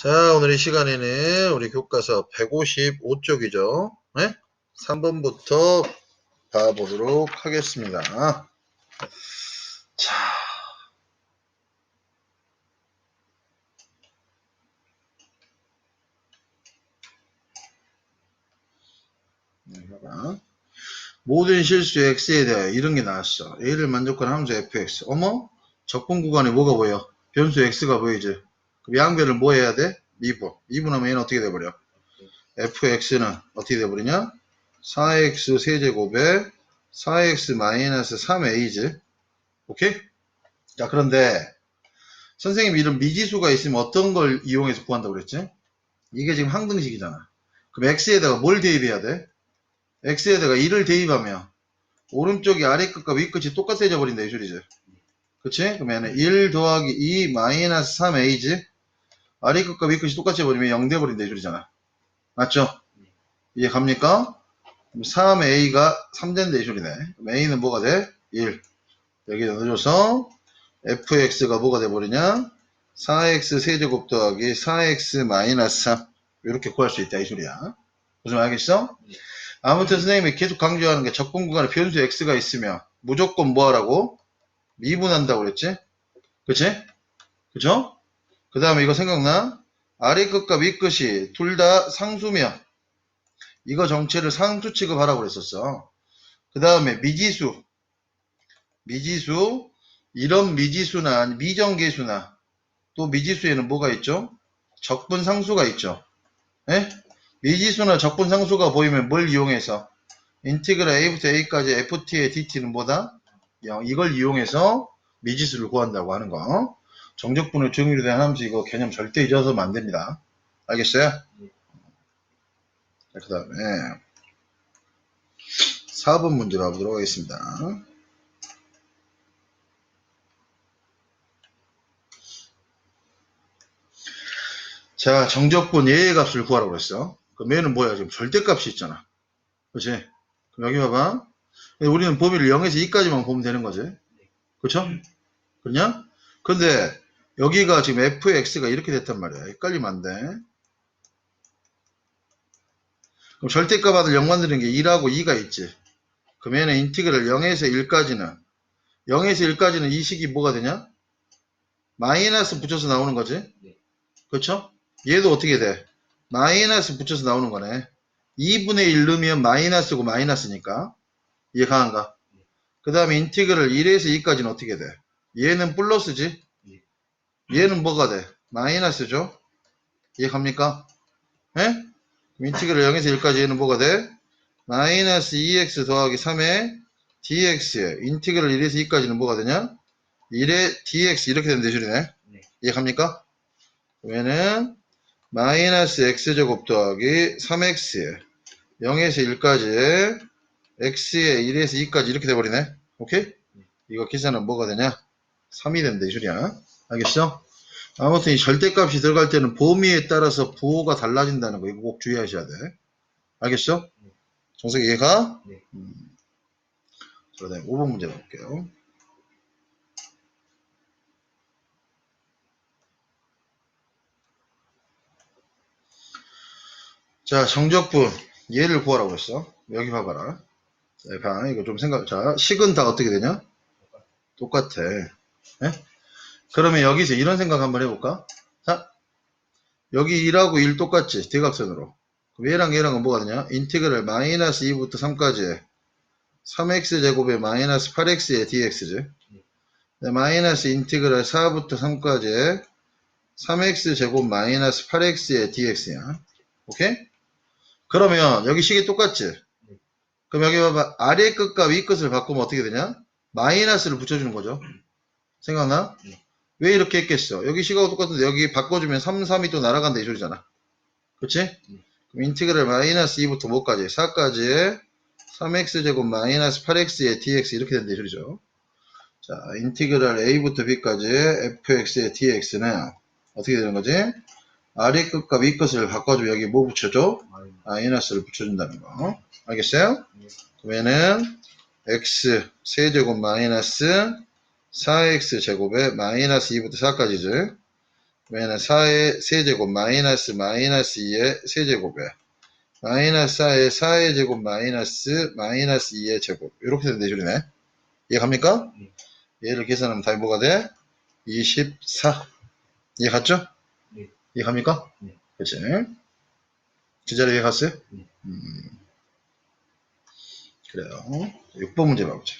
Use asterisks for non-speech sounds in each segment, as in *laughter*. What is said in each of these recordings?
자, 오늘 이 시간에는 우리 교과서 155쪽이죠. 네? 3번부터 봐보도록 하겠습니다. 자. 네. 모든 실수 x에 대하여 이런 게 나왔어. a를 만족하는 함수 fx. 어머? 적분 구간에 뭐가 보여? 변수 x가 보이지? 양변을 뭐 해야 돼? 미분. 미분하면 얘는 어떻게 돼버려? fx는 어떻게 돼버리냐? 4x 세제곱에 4x 마이너스 3a지. 오케이? 자, 그런데 선생님 이런 미지수가 있으면 어떤 걸 이용해서 구한다고 그랬지? 이게 지금 항등식이잖아. 그럼 x에다가 뭘 대입해야 돼? x에다가 1을 대입하면 오른쪽이 아래 끝과 위 끝이 똑같아져 버린다 이 소리지. 그치? 그러면 1 더하기 2 마이너스 3a지? 아래 끝과 위 끝이 똑같이 버리면 0 돼버린다 이 소리잖아. 맞죠? 이해 갑니까? 3a가 3된다 이 소리네. 그럼 a는 뭐가 돼? 1. 여기다 넣어줘서 fx가 뭐가 돼버리냐? 4x 세제곱 더하기 4x 마이너스 3 이렇게 구할 수 있다 이 소리야. 무슨 말 알겠어? 아무튼 선생님이 계속 강조하는 게 적분 구간에 변수 x가 있으면 무조건 뭐 하라고? 미분한다고 그랬지? 그치? 그쵸? 그 다음에 이거 생각나? 아래 끝과 위 끝이 둘 다 상수면 이거 정체를 상수 취급하라고 그랬었어. 그 다음에 미지수 미지수 이런 미지수나 미정계수나 또 미지수에는 뭐가 있죠? 적분 상수가 있죠. 예? 미지수나 적분 상수가 보이면 뭘 이용해서 인티그랄 a부터 a까지 ft의 dt는 뭐다? 0. 이걸 이용해서 미지수를 구한다고 하는 거. 정적분을 정의로 된 함수 이거 개념 절대 잊어서는 안 됩니다. 알겠어요? 자, 그 다음에 4번 문제 봐보도록 하겠습니다. 자, 정적분 예의 값을 구하라고 그랬어. 그럼 얘는 뭐야? 지금 절대값이 있잖아. 그치? 그럼 여기 봐봐. 우리는 범위를 0에서 2까지만 보면 되는 거지. 그쵸? 그냐? 근데 여기가 지금 fx가 이렇게 됐단 말이야. 헷갈리면 안 돼. 그럼 절대값 받을 0 만드는 게 2라고 2가 있지. 그러면 얘는 인티그럴 0에서 1까지는 0에서 1까지는 이 식이 뭐가 되냐? 마이너스 붙여서 나오는 거지. 그쵸? 얘도 어떻게 돼? 마이너스 붙여서 나오는 거네. 2분의 1 넣으면 마이너스고 마이너스니까. 이해 가는가? 그 다음에 인티그럴 1에서 2까지는 어떻게 돼? 얘는 플러스지? 얘는 뭐가 돼? 마이너스죠? 이해 갑니까? 예? 인티그럴 0에서 1까지 얘는 뭐가 돼? 마이너스 2x 더하기 3의 dx 인티그럴 1에서 2까지는 뭐가 되냐? 1의 dx 이렇게 되는 대줄이네. 네. 이해 갑니까? 얘는 마이너스 x제곱 더하기 3x 0에서 1까지 x의 1에서 2까지 이렇게 돼버리네. 오케이? 이거 계산은 뭐가 되냐? 3이 된다 이 소리야. 알겠어? 아무튼 이 절대값이 들어갈 때는 범위에 따라서 부호가 달라진다는 거 이거 꼭 주의하셔야 돼. 알겠어? 정석 이해가? 네. 음. 자, 그다음에 5번 문제 볼게요. 자, 정적분 얘를 구하라고 했어. 여기 봐봐라. 자, 봐. 이거 좀 생각. 자, 식은 다 어떻게 되냐? 똑같아. 예? 그러면 여기서 이런 생각 한번 해볼까? 자, 여기 1하고 1 똑같지? 대각선으로. 그럼 얘랑 얘랑은 뭐가 되냐? 인티그럴 마이너스 2부터 3까지 3x 제곱에 마이너스 8x의 dx지. 네, 마이너스 인티그럴 4부터 3까지 3x 제곱 마이너스 8x의 dx야. 오케이? 그러면 여기 식이 똑같지? 그럼 여기 봐봐. 아래 끝과 위 끝을 바꾸면 어떻게 되냐? 마이너스를 붙여주는 거죠. 생각나? 네. 왜 이렇게 했겠어? 여기 식하고 똑같은데 여기 바꿔주면 3, 3이 또 날아간다 이 소리잖아. 그치? 그럼 인티그럴 마이너스 2부터 뭐까지? 4까지 3x제곱 마이너스 8x의 dx 이렇게 된다 이 소리죠. 자, 인티그럴 a부터 b까지 fx의 dx는 어떻게 되는 거지? 아래 끝과 위 끝을 바꿔주면 여기 뭐 붙여줘? 마이너스를 붙여준다는 거. 알겠어요? 네. 그러면은 x 세제곱 마이너스 4x 제곱에 마이너스 2부터 4까지죠. 그러면 4의 세제곱 마이너스 마이너스 2의 세제곱에 마이너스 4의 4의 제곱 마이너스 마이너스 2의 제곱 이렇게 되는 대줄이네 이해갑니까? 네. 얘를 계산하면 답이 뭐가 돼? 24 이해갔죠? 네. 이해갑니까? 네. 그치? 그 자리 이해갔어요? 네. 음. 그래요 6번 문제 봐보자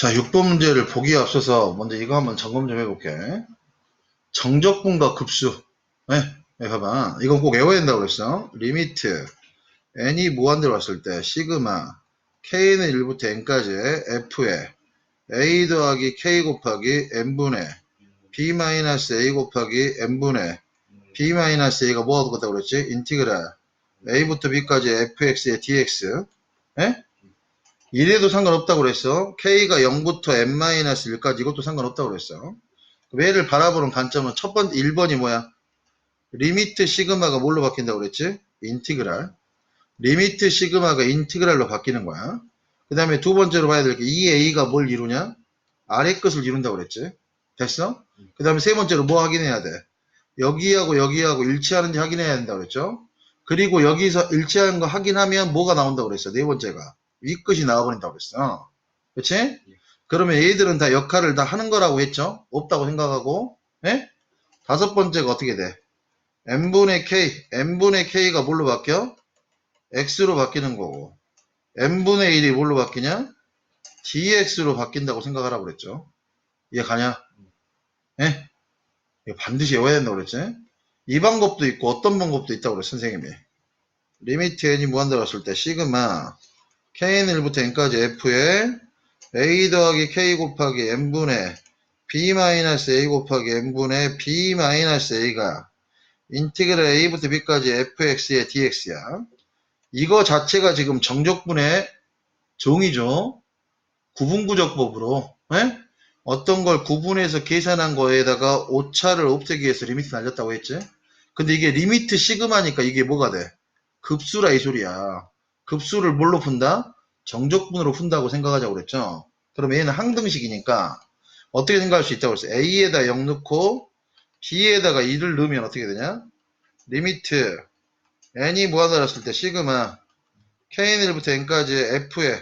자, 6번 문제를 보기에 앞서서 먼저 이거 한번 점검 좀 해볼게. 정적분과 급수. 네, 네, 봐봐. 이건 꼭 외워야 된다고 그랬어. 리미트. n이 무한대로 왔을 때, 시그마, k는 1부터 n까지의 f에 a 더하기 k 곱하기 n분의 b 마이너스 a 곱하기 n분의 b 마이너스 a가 뭐가 똑같다고 그랬지? 인티그랄 a부터 b까지 fx의 dx. 예? 이래도 상관없다고 그랬어. k가 0부터 n-1까지 이것도 상관없다고 그랬어. 얘를 바라보는 관점은 첫 번째 1번이 뭐야? 리미트 시그마가 뭘로 바뀐다고 그랬지? 인티그랄. 리미트 시그마가 인티그랄로 바뀌는 거야. 그 다음에 두 번째로 봐야 될게이 a가 뭘 이루냐? 아래 끝을 이룬다고 그랬지. 됐어? 그 다음에 세 번째로 뭐 확인해야 돼? 여기하고 여기하고 일치하는지 확인해야 된다고 그랬죠. 그리고 여기서 일치하는 거 확인하면 뭐가 나온다고 그랬어? 네 번째가. 윗끝이 나와버린다고 그랬어. 그치? 그러면 얘들은 다 역할을 다 하는 거라고 했죠? 없다고 생각하고, 예? 다섯 번째가 어떻게 돼? n분의 k, n분의 k가 뭘로 바뀌어? x로 바뀌는 거고, n분의 1이 뭘로 바뀌냐? dx로 바뀐다고 생각하라고 그랬죠? 이해 가냐? 예? 이거 반드시 외워야 된다고 그랬지? 이 방법도 있고 어떤 방법도 있다고 그랬어, 선생님이. 리미트 n이 무한대로 왔을 때 시그마 k는 1부터 n까지 f에 a 더하기 k 곱하기 n분의 b 마이너스 a 곱하기 n분의 b 마이너스 a가 인티그랄 a부터 b까지 fx의 dx야. 이거 자체가 지금 정적분의 종이죠. 구분구적법으로 예? 어떤 걸 구분해서 계산한 거에다가 오차를 없애기 위해서 리미트 날렸다고 했지. 근데 이게 리미트 시그마니까 이게 뭐가 돼? 급수라 이 소리야. 급수를 뭘로 푼다? 정적분으로 푼다고 생각하자고 그랬죠. 그럼 얘는 항등식이니까 어떻게 생각할 수 있다고 그랬어요? A에다 0 넣고 B에다가 2를 넣으면 어떻게 되냐? 리미트 n이 무한하였을 때 시그마 k는 1부터 n까지 f에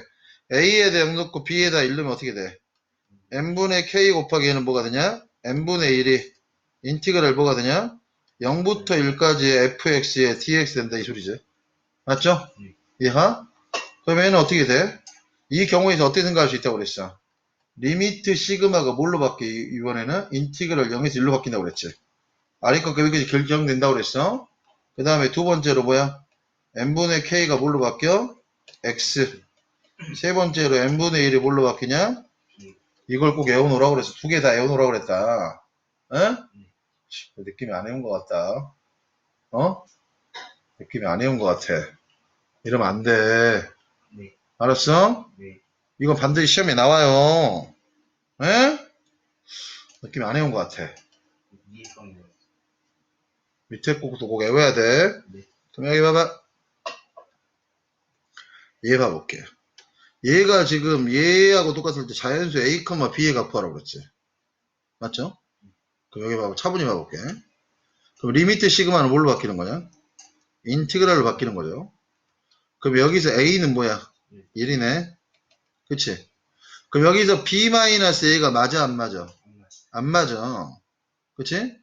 a에다 0 넣고 b에다 1 넣으면 어떻게 돼? n분의 k 곱하기 얘는 뭐가 되냐? n분의 1이 인티그랄 뭐가 되냐? 0부터 1까지 fx의 dx 된다 이 소리지. 맞죠? 네. 이해가? 그러면 어떻게 돼? 이 경우에서 어떻게 생각할 수 있다고 그랬어? 리미트 시그마가 뭘로 바뀌, 이번에는? 인티그랄 0에서 1로 바뀐다고 그랬지. 아래 것과 여기까지 결정된다고 그랬어. 그 다음에 두 번째로 뭐야? n분의 k가 뭘로 바뀌어? x. 세 번째로 n분의 1이 뭘로 바뀌냐? 이걸 꼭 외워놓으라고 그랬어. 두 개 다 외워놓으라고 그랬다. 어? 느낌이 안 외운 것 같다. 어? 느낌이 안 외운 것 같아. 이러면 안 돼. 네. 알았어? 네. 이건 반드시 시험에 나와요. 에? 느낌이 안 외운 것 같아. 이해성이요. 밑에 꼭도 꼭 외워야 돼. 네. 그럼 여기 봐봐. 얘 봐볼게. 얘가 지금 얘하고 똑같을 때 자연수 A, B의 값하라고 그랬지. 맞죠? 그럼 여기 봐봐. 차분히 봐볼게. 그럼 리미트 시그마는 뭘로 바뀌는 거냐? 인티그랄로 바뀌는 거죠. 그럼 여기서 A는 뭐야? 1이네. 그치? 그럼 여기서 B-A가 맞아, 안 맞아? 안 맞- 맞아. 그치?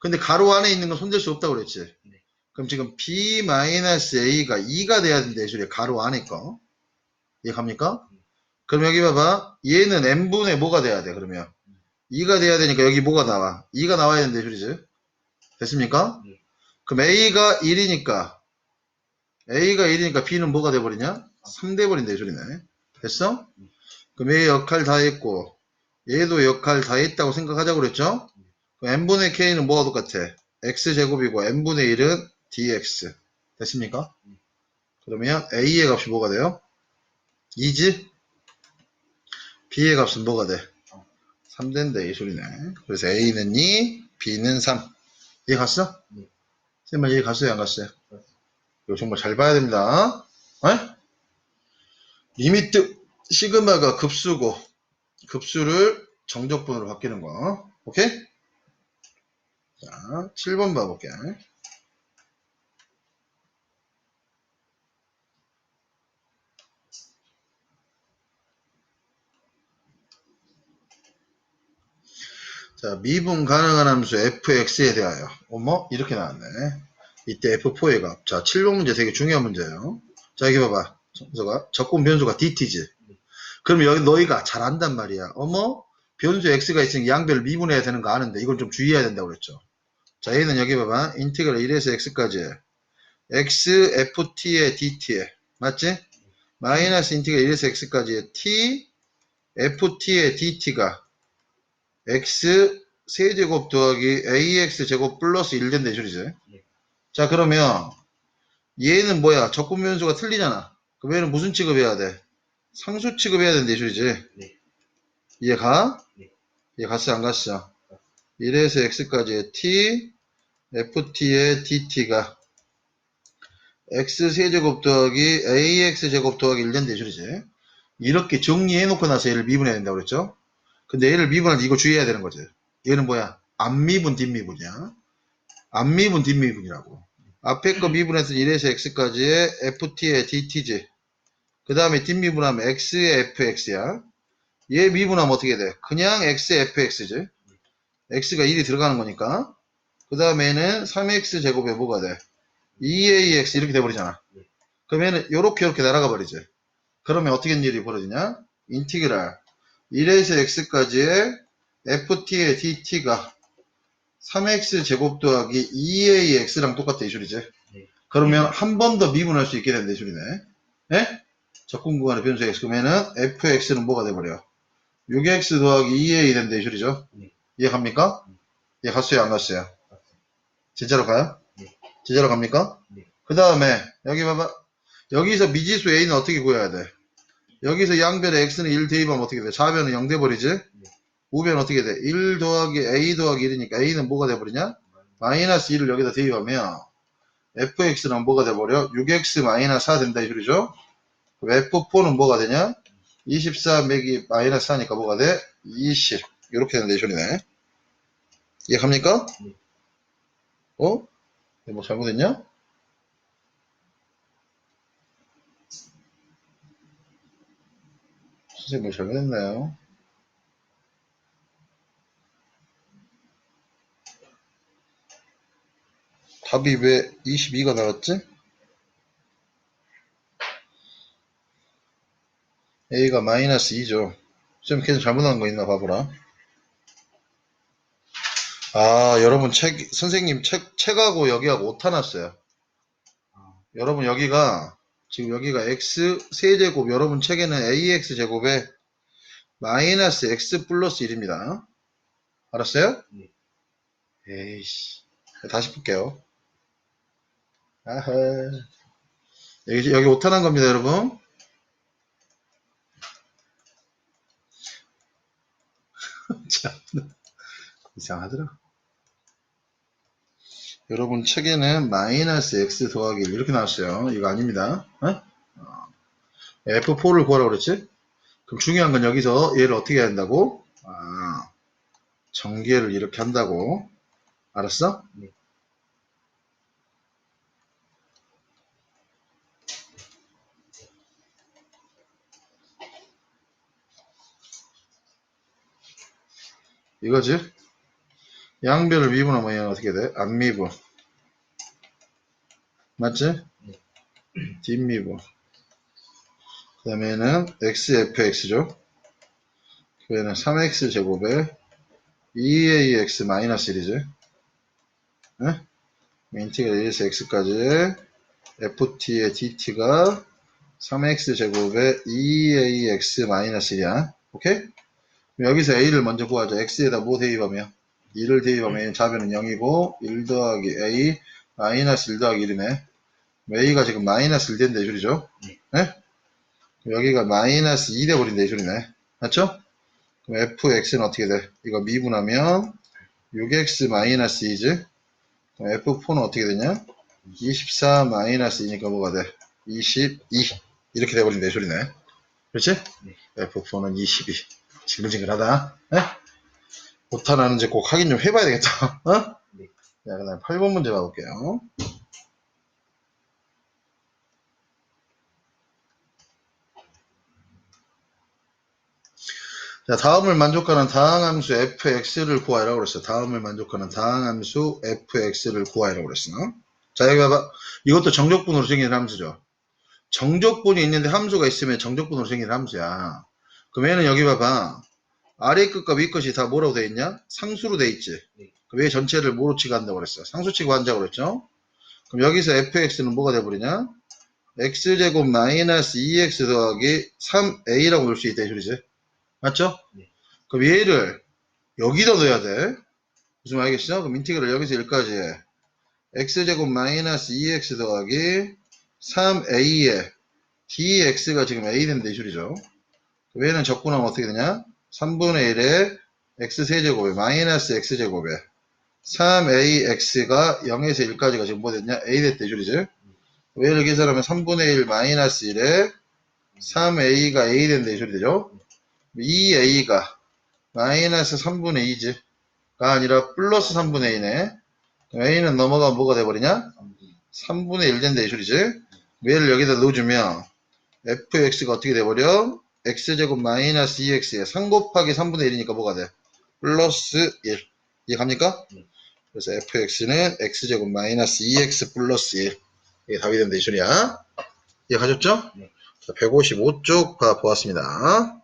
근데 가로 안에 있는 건 손댈 수 없다고 그랬지? 네. 그럼 지금 B-A가 2가 돼야 된다, 이 소리야. 가로 안에 거. 이해 갑니까? 그럼 여기 봐봐. 얘는 n분의 뭐가 돼야 돼, 그러면? 2가 돼야 되니까 여기 뭐가 나와? 2가 나와야 된다, 이 소리지? 됐습니까? 네. 그럼 A가 1이니까, A가 1이니까 B는 뭐가 돼버리냐? 3 돼버린다, 이 소리네. 됐어? 그럼 얘 역할 다 했고, 얘도 역할 다 했다고 생각하자고 그랬죠? 그럼 n분의 k는 뭐가 똑같아? x제곱이고 n분의 1은 dx. 됐습니까? 그러면 a의 값이 뭐가 돼요? 2지? b의 값은 뭐가 돼? 3 된다 이 소리네. 그래서 a는 2, b는 3. 이해 갔어? 네. 쌤말 이해 갔어요? 안 갔어요? 이거 정말 잘 봐야 됩니다. 에? 리미트 시그마가 급수고 급수를 정적분으로 바뀌는 거. 오케이? 자, 7번 봐볼게. 자, 미분 가능한 함수 fx에 대하여. 어머, 이렇게 나왔네. 이때 f4의 값. 자, 7번 문제 되게 중요한 문제예요. 자, 여기 봐봐. 정수가, 적분 변수가 dt지. 그럼 여기 너희가 잘 안단 말이야. 어머, 변수 x가 있으니 양변을 미분해야 되는 거 아는데 이건 좀 주의해야 된다고 그랬죠. 자, 얘는 여기 봐봐. 인티그럴 1에서 x까지 x ft의 dt에 맞지? 마이너스 인티그럴 1에서 x까지의 t ft의 dt가 x 세제곱 더하기 ax 제곱 플러스 1 된다 이 소리지. 네. 자 그러면 얘는 뭐야? 적분 변수가 틀리잖아. 그럼 얘는 무슨 취급해야 돼? 상수 취급해야 된다 이 소리지. 네. 이해 가? 네. 이해 갔어 안 갔어? 1에서 x까지의 t ft의 dt가 x 세제곱 더하기 ax 제곱 더하기 1 된다 이 소리지. 이렇게 정리해 놓고 나서 얘를 미분해야 된다고 그랬죠? 근데 얘를 미분할 때 이거 주의해야 되는 거지. 얘는 뭐야? 앞미분, 뒷미분이야. 앞미분, 뒷미분이라고. 앞에 거 미분해서 1에서 x까지의 ft의 dt지. 그 다음에 뒷미분하면 x의 fx야. 얘 미분하면 어떻게 돼? 그냥 x의 fx지. x가 1이 들어가는 거니까. 그 다음에는 3x 제곱에 뭐가 돼? 2ax 이렇게 돼버리잖아. 그러면은 요렇게 요렇게 날아가 버리지. 그러면 어떻게 일이 벌어지냐? 인티그랄 1에서 x까지의 ft의 dt가 3x 제곱 더하기 2ax랑 똑같다 이 소리지. 네. 그러면 한 번 더 미분할 수 있게 된다 이 소리네. 예? 적분 구간의 변수 x 그러면은 fx는 뭐가 돼버려? 6x 더하기 2a 된다 이 소리죠. 네. 이해 갑니까? 네. 이해 갔어요 안 갔어요? 진짜로 가요? 네. 진짜로 갑니까? 네. 그 다음에 여기 봐봐. 여기서 미지수 a는 어떻게 구해야 돼? 여기서 양변에 x는 1 대입하면 어떻게 돼? 좌변은 0 돼버리지? 우변은 어떻게 돼? 1 더하기 a 더하기 1이니까 a는 뭐가 돼버리냐? 마이너스 1을 여기다 대입하면 fx는 뭐가 돼버려? 6x 마이너스 4 된다 이 소리죠? 그럼 f4는 뭐가 되냐? 24 매기 마이너스 4니까 뭐가 돼? 20 이렇게 된다 이 소리네 이해갑니까? 네. 어? 뭐 잘못했냐? 선생님 뭐 잘못했나요? 답이 왜 22가 나왔지? A가 마이너스 2죠. 좀 계속 잘못한 거 있나 봐보라. 아, 여러분 책, 선생님 책, 책하고 여기하고 오타 났어요. 아, 여러분 여기가, 지금 여기가 x 세제곱, 여러분 책에는 ax 제곱에 마이너스 x 플러스 1입니다. 알았어요? 네. 에이씨. 다시 볼게요. 아하. 여기, 여기 오타 난 겁니다, 여러분. *laughs* 참, 이상하더라. 여러분 책에는 마이너스 x 더하기 1 이렇게 나왔어요. 이거 아닙니다. 어? 어. F4를 구하라고 그랬지? 그럼 중요한 건 여기서 얘를 어떻게 해야 한다고? 아, 전개를 이렇게 한다고. 알았어? 네. 이거지? 양변을 미분하면 얘는 어떻게 돼? 앞미분. 맞지? 네. 뒷미분. 그 다음에 는 xfx죠. 그에는 3x 제곱에 2ax 마이너스 1이지. 네? 인티그랄 1에서 x까지 ft의 dt가 3x 제곱에 2ax 마이너스 1이야. 오케이? 여기서 a를 먼저 구하자. x에다 뭐 대입하면? 2를 대입하면 좌변은 0이고 1 더하기 a 마이너스 1 더하기 1이네. a가 지금 마이너스 1 된다 이 소리죠? 네. 네? 여기가 마이너스 2 돼버린다 이 소리네. 맞죠? 그럼 fx는 어떻게 돼? 이거 미분하면 6x 마이너스 2지? 그럼 f4는 어떻게 되냐? 24 마이너스 2니까 뭐가 돼? 22 이렇게 돼버린다 이 소리네. 그렇지? 네. F4는 22. 징글징글하다. 에? 못하나는지 꼭 확인 좀 해봐야 되겠다. 어? 네. 자, 그 다음에 8번 문제 봐볼게요. 자, 다음을 만족하는 다항함수 fx를 구하라고 그랬어. 다음을 만족하는 다항함수 fx를 구하라고 그랬어. 자, 여기 봐봐. 이것도 정적분으로 생기는 함수죠. 정적분이 있는데 함수가 있으면 정적분으로 생기는 함수야. 그럼 얘는 여기 봐봐. 아래 끝과 위 끝이 다 뭐라고 돼 있냐? 상수로 돼 있지. 네. 그럼 얘 전체를 뭐로 치고 한다고 그랬어? 상수 치고 한다고 그랬죠? 그럼 여기서 fx는 뭐가 돼버리냐? x제곱 마이너스 2x 더하기 3a라고 넣을 수 있다 이 소리지. 맞죠? 네. 그럼 얘를 여기다 넣어야 돼. 무슨 말 알겠어? 그럼 인티그를 여기서 여기까지 해. x제곱 마이너스 2x 더하기 3a에 dx가 지금 a 된다 이 소리죠. 얘는 적분하면 어떻게 되냐? 3분의 1에 x세제곱에 마이너스 x제곱에 3ax가 0에서 1까지가 지금 뭐 됐냐? a 소리지. 그럼 얘를 계산하면 3분의 1 마이너스 1에 3a가 a 된다 이 소리 되죠. 2a가 마이너스 3분의 2지가 아니라 플러스 3분의 2네. a는 넘어가면 뭐가 돼버리냐? 3분의 1 된다 이 소리지. 얘를 여기다 넣어주면 fx가 어떻게 돼버려? X제곱 마이너스 2x에 3 곱하기 3분의 1이니까 뭐가 돼? 플러스 1. 이해 갑니까? 네. 그래서 fx는 x제곱 마이너스 2x 플러스 1. 이게 답이 된다 이 소리야. 이해 가셨죠? 네. 자, 155쪽 봐 보았습니다.